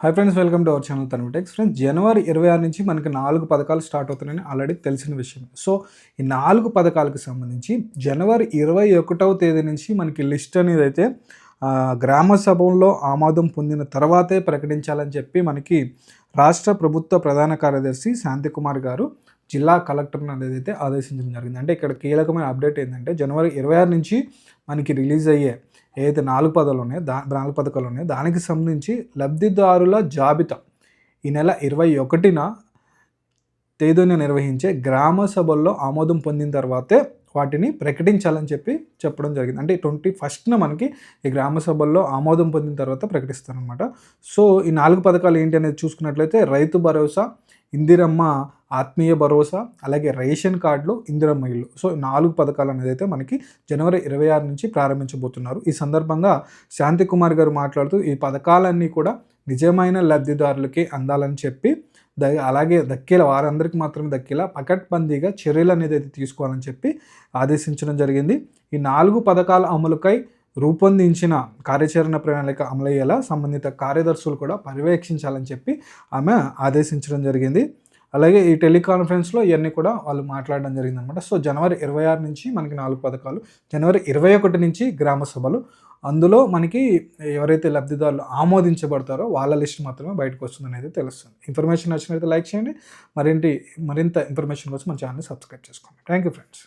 Hi friends welcome to our channel Tanutechs friends జనవరి ఇరవై ఆరు నుంచి మనకి నాలుగు పథకాలు స్టార్ట్ అవుతున్నాయని ఆల్రెడీ తెలిసిన విషయం. సో ఈ నాలుగు పథకాలకు సంబంధించి జనవరి ఇరవై ఒకటవ తేదీ నుంచి మనకి లిస్ట్ అనేది అయితే గ్రామ సభలో ఆమోదం పొందిన తర్వాతే ప్రకటించాలని చెప్పి మనకి రాష్ట్ర ప్రభుత్వ ప్రధాన కార్యదర్శి శాంతికుమార్ గారు జిల్లా కలెక్టర్ని అనేది అయితే ఆదేశించడం జరిగింది. అంటే ఇక్కడ కీలకమైన అప్డేట్ ఏంటంటే జనవరి ఇరవై ఆరు నుంచి మనకి రిలీజ్ అయ్యే ఏదైతే నాలుగు పదాలు ఉన్నాయో దా నాలుగు పథకాలు ఉన్నాయో దానికి సంబంధించి లబ్ధిదారుల జాబితా ఈ నెల ఇరవై ఒకటిన తేదీన నిర్వహించే గ్రామ సభల్లో ఆమోదం పొందిన తర్వాతే వాటిని ప్రకటించాలని చెప్పి చెప్పడం జరిగింది. అంటే ట్వంటీ ఫస్ట్న మనకి ఈ గ్రామ సభల్లో ఆమోదం పొందిన తర్వాత ప్రకటిస్తారనమాట సో ఈ నాలుగు పథకాలు ఏంటి అనేది చూసుకున్నట్లయితే రైతు భరోసా ఇందిరమ్మ ఆత్మీయ భరోసా అలాగే రేషన్ కార్డులు ఇందిరమ్మ ఇల్లు సో నాలుగు పథకాలు అనేది అయితే మనకి జనవరి ఇరవై ఆరు నుంచి ప్రారంభించబోతున్నారు. ఈ సందర్భంగా శాంతికుమార్ గారు మాట్లాడుతూ ఈ పథకాలన్నీ కూడా నిజమైన లబ్ధిదారులకి అందాలని చెప్పి ద అలాగే దక్కేలా వారందరికీ మాత్రమే దక్కేలా పకడ్బందీగా చర్యలు అనేది అయితే తీసుకోవాలని చెప్పి ఆదేశించడం జరిగింది. ఈ నాలుగు పథకాల అమలుకై రూపొందించిన కార్యాచరణ ప్రణాళిక అమలయ్యేలా సంబంధిత కార్యదర్శులు కూడా పర్యవేక్షించాలని చెప్పి ఆమె ఆదేశించడం జరిగింది. అలాగే ఈ టెలికాన్ఫరెన్స్లో ఇవన్నీ కూడా వాళ్ళు మాట్లాడడం జరిగిందనమాట సో జనవరి ఇరవై ఆరు నుంచి మనకి నాలుగు పథకాలు జనవరి ఇరవై ఒకటి నుంచి గ్రామ సభలు అందులో మనకి ఎవరైతే లబ్ధిదారులు ఆమోదించబడతారో వాళ్ళ లిస్ట్ మాత్రమే బయటకు వస్తుంది అనేది తెలుస్తుంది. ఇన్ఫర్మేషన్ నచ్చినట్లయితే లైక్ చేయండి. మరింటి మరింత ఇన్ఫర్మేషన్ కోసం మన ఛానల్ని సబ్స్క్రైబ్ చేసుకోండి. Thank you friends.